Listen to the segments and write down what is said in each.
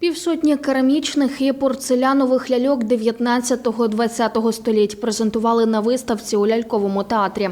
Півсотні керамічних і порцелянових ляльок 19-20 століть презентували на виставці у ляльковому театрі.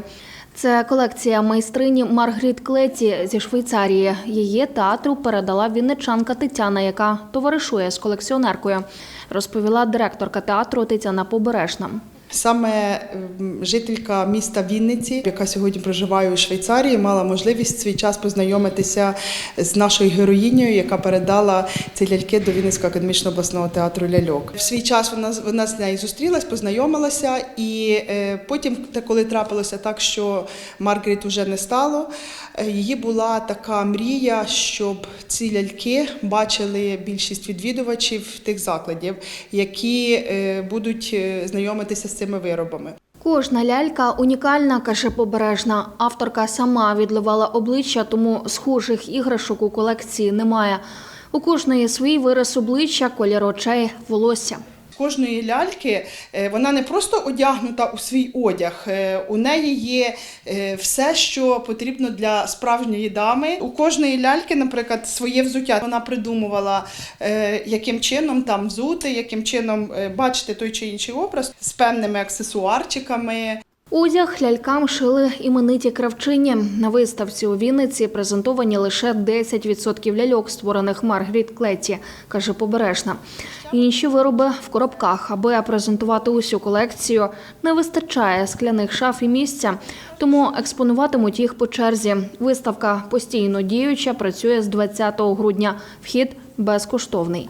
Це колекція майстрині Маргріт Клеті зі Швейцарії. Її театру передала вінничанка Тетяна, яка товаришує з колекціонеркою, розповіла директорка театру Тетяна Побережна. Саме ем, жителька міста Вінниці, яка сьогодні проживає у Швейцарії, мала можливість свій час познайомитися з нашою героїнею, яка передала ці ляльки до Вінницького академічного обласного театру ляльок. В свій час вона вона з нею зустрілась, познайомилася, і е, потім, коли трапилося так, що Маргарет уже не стало, е, її була така мрія, щоб ці ляльки бачили більшість відвідувачів тих закладів, які е, будуть знайомитися з цими виробами. Кожна лялька унікальна, каже Побережна. Авторка сама відливала обличчя, тому схожих іграшок у колекції немає. У кожної свій вираз обличчя, колір очей, волосся. Кожної ляльки е, вона не просто одягнута у свій одяг, е, у неї є е, все, що потрібно для справжньої дами. У кожної ляльки, наприклад, своє взуття. Вона придумувала, яким чином там взути, яким чином бачити той чи інший образ з певними аксесуарчиками. Одяг лялькам шили імениті кравчині. На виставці у Вінниці презентовані лише 10% ляльок, створених Маргаріт Клетті, каже Побережна. Інші вироби в коробках, аби презентувати усю колекцію, не вистачає скляних шаф і місця, тому експонуватимуть їх по черзі. Виставка постійно діюча, працює з 20 грудня. Вхід безкоштовний.